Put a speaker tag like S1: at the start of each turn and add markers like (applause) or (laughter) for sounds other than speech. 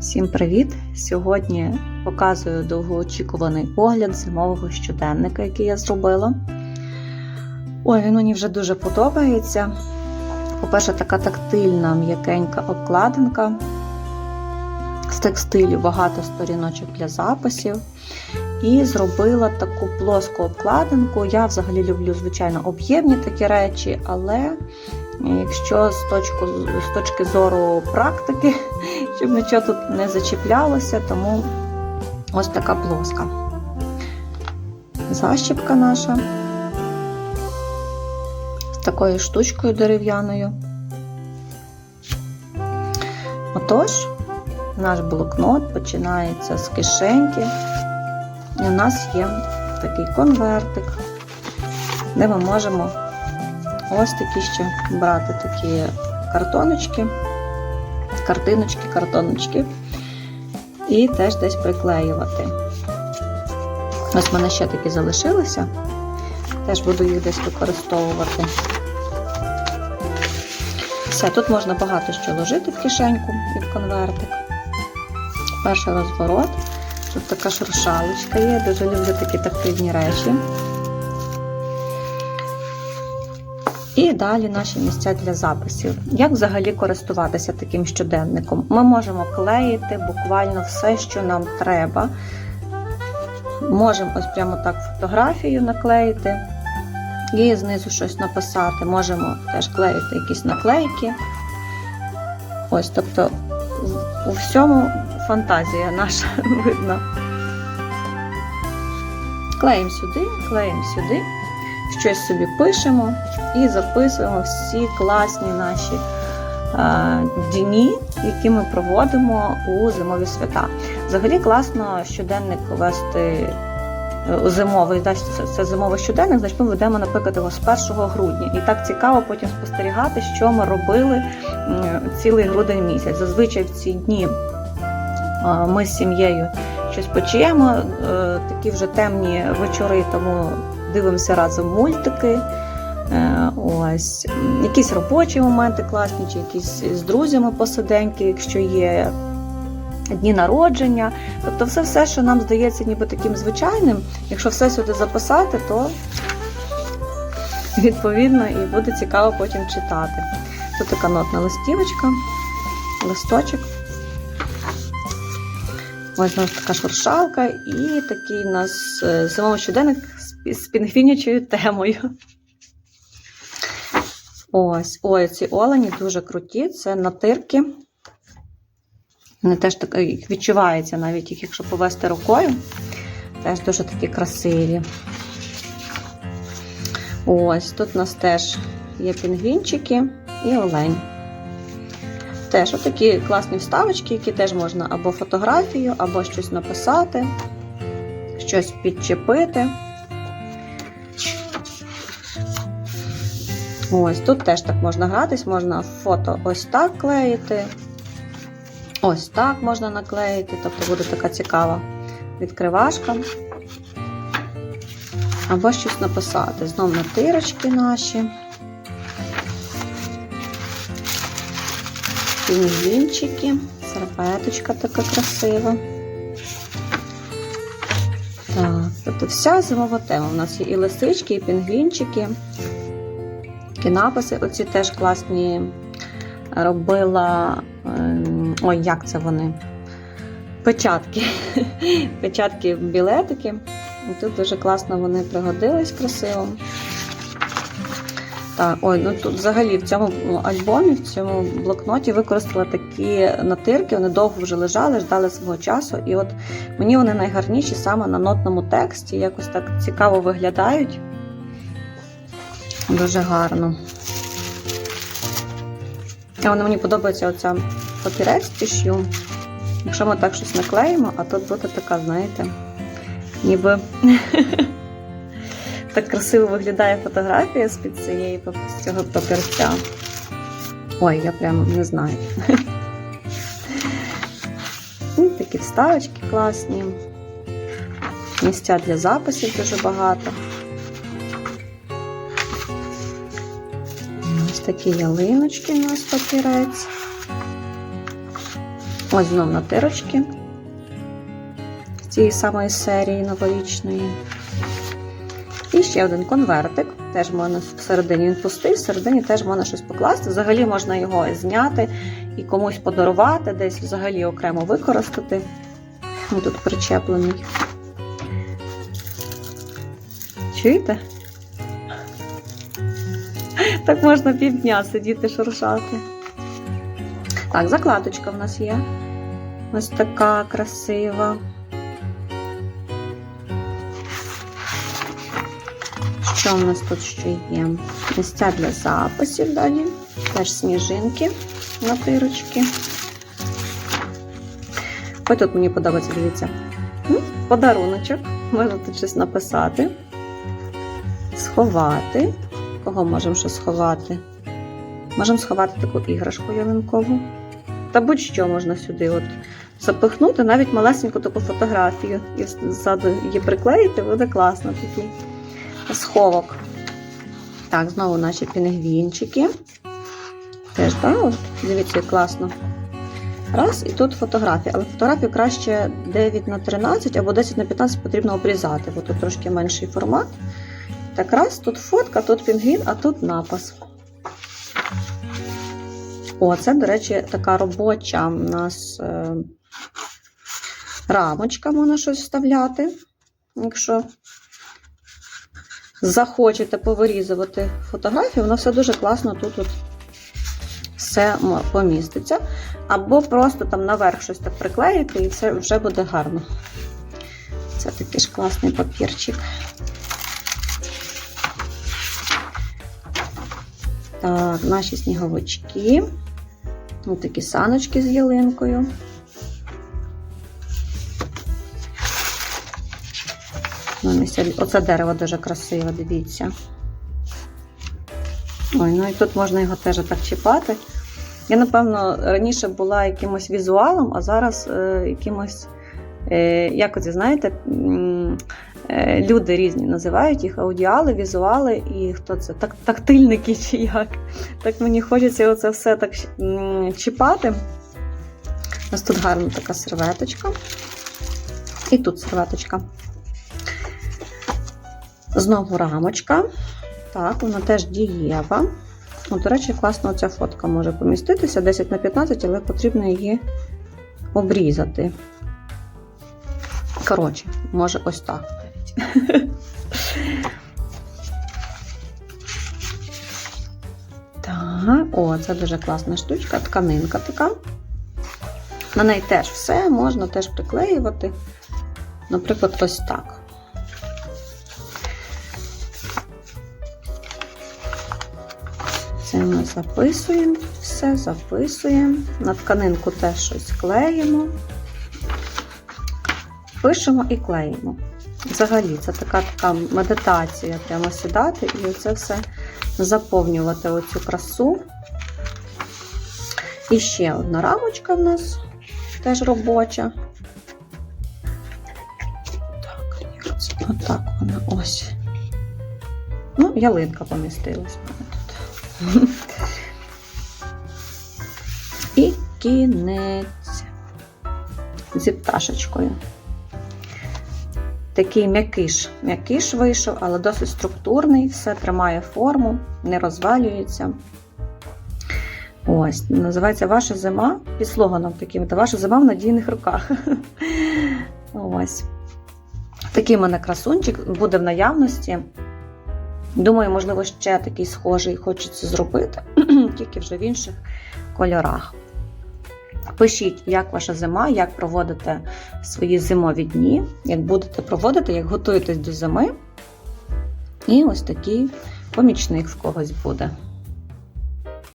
S1: Всім привіт! Сьогодні показую довгоочікуваний огляд зимового щоденника, який я зробила. Ой, він мені вже дуже подобається. По-перше, така тактильна м'якенька обкладинка. З текстилю багато сторіночок для записів. І зробила таку плоску обкладинку. Я взагалі люблю, звичайно, об'ємні такі речі, але якщо з, точку, з точки зору практики, щоб нічого тут не зачіплялося, тому ось така плоска. Защіпка наша з такою штучкою дерев'яною. Отож, наш блокнот починається з кишеньки. І у нас є такий конвертик, де ми можемо ось такі ще брати такі картоночки, картиночки, картоночки і теж десь приклеювати. Ось в мене ще такі залишилися, теж буду їх десь використовувати. Все, тут можна багато що ложити в кишеньку в конвертик. Перший розворот. Тут така шуршалочка є, дуже люблю такі тактильні речі. І далі наші місця для записів. Як взагалі користуватися таким щоденником? Ми можемо клеїти буквально все, що нам треба. Можемо ось прямо так фотографію наклеїти і знизу щось написати. Можемо теж клеїти якісь наклейки. Ось, тобто, у всьому фантазія наша (laughs) видно. Клеїмо сюди, клеїмо сюди, щось собі пишемо і записуємо всі класні наші е, дні, які ми проводимо у зимові свята. Взагалі класно щоденник вести у зимовий, це, це зимовий щоденник, значить ми ведемо, наприклад, його з 1 грудня. І так цікаво потім спостерігати, що ми робили цілий грудень місяць. Зазвичай в ці дні ми з сім'єю щось почуємо, такі вже темні вечори, тому дивимося разом мультики. Ось якісь робочі моменти класні, чи якісь з друзями посиденьки, якщо є дні народження. Тобто, все, все, що нам здається, ніби таким звичайним, якщо все сюди записати, то відповідно і буде цікаво потім читати. Тут така нотна листівочка, листочок. Ось у нас така шуршалка і такий у нас зимовий щоденник з пінгвінячою темою. Ось, ой, ці олені дуже круті, це натирки. Вони теж так їх відчувається, навіть їх, якщо повести рукою, теж дуже такі красиві. Ось, тут у нас теж є пінгвінчики і олень. Теж отакі класні вставочки, які теж можна або фотографію, або щось написати, щось підчепити. Ось тут теж так можна гратись, можна фото ось так клеїти. Ось так можна наклеїти, тобто буде така цікава відкривашка. Або щось написати. Знову натирочки наші. Пінгвінчики, серветочка така красива. Так, тобто вся зимова тема. У нас є і лисички, і пінгвінчики, такі написи. Оці теж класні робила. Ой, як це вони? Печатки. (laughs) Печатки білетики. І тут дуже класно вони пригодились красиво. Так, ой, ну тут взагалі в цьому альбомі, в цьому блокноті використала такі натирки, вони довго вже лежали, ждали свого часу. І от мені вони найгарніші саме на нотному тексті, якось так цікаво виглядають. Дуже гарно. І вони мені подобається оця папірець тишю. Якщо ми так щось наклеїмо, а тут буде така, знаєте, ніби (laughs) так красиво виглядає фотографія з-під цієї цього папірця. Ой, я прямо не знаю. (laughs) Такі вставочки класні. Місця для записів дуже багато. Такі ялиночки у нас папірець. Ось знов натирочки з цієї самої серії новорічної. І ще один конвертик. Теж можна всередині він пустий, всередині теж можна щось покласти. Взагалі можна його зняти і комусь подарувати, десь взагалі окремо використати. Він тут причеплений. Чуєте? (laughs) Так можна півдня сидіти шуршати. Так, закладочка в нас є. Ось така красива. Що в нас тут ще є? Місця для записів далі. Теж сніжинки на тирочки. Ось тут мені подобається, дивіться. Подаруночок. Можна тут щось написати. Сховати. Кого можемо ще сховати? Можемо сховати таку іграшку ялинкову. Та будь-що можна сюди от запихнути, навіть малесеньку таку фотографію і ззаду її приклеїти, буде класно такий сховок. Так, знову наші пінгвінчики. Теж, так, от, дивіться, як класно. Раз, і тут фотографія. Але фотографію краще 9 на 13 або 10 на 15 потрібно обрізати, бо тут трошки менший формат. Так раз, тут фотка, тут пінгвін, а тут напис. О, це, до речі, така робоча у нас е, рамочка, можна щось вставляти. Якщо захочете повирізувати фотографію, воно все дуже класно тут от все поміститься. Або просто там наверх щось так приклеїти, і це вже буде гарно. Це такий ж класний папірчик. Так, наші сніговички. Ось такі саночки з ялинкою. Ну, Оце дерево дуже красиве, дивіться. Ой, ну і тут можна його теж так чіпати. Я, напевно, раніше була якимось візуалом, а зараз е, якимось, е, як оце, знаєте, е, люди різні називають їх аудіали, візуали і хто це? Так, тактильники чи як. Так мені хочеться оце все так чіпати. У нас тут гарна така серветочка. І тут серветочка. Знову рамочка. Так, вона теж дієва. Ну, до речі, класно ця фотка може поміститися 10 на 15, але потрібно її обрізати. Коротше, може ось так навіть. (laughs) Так, о, це дуже класна штучка, тканинка така. На неї теж все можна теж приклеювати. Наприклад, ось так. Це ми записуємо, все записуємо. На тканинку теж щось клеїмо. Пишемо і клеїмо. Взагалі, це така така медитація. Прямо сідати і це все заповнювати оцю красу. І ще одна рамочка в нас теж робоча. Так. Отак вона ось. Ну, ялинка помістилась тут. І кінець зі пташечкою. Такий м'якиш. М'якиш вийшов, але досить структурний, все тримає форму, не розвалюється. Ось, називається Ваша зима під слоганом таким. Та ваша зима в надійних руках. (laughs) Ось. Такий в мене красунчик буде в наявності. Думаю, можливо, ще такий схожий хочеться зробити, (clears throat) тільки вже в інших кольорах. Пишіть, як ваша зима, як проводите свої зимові дні, як будете проводити, як готуєтесь до зими. І ось такий помічник в когось буде.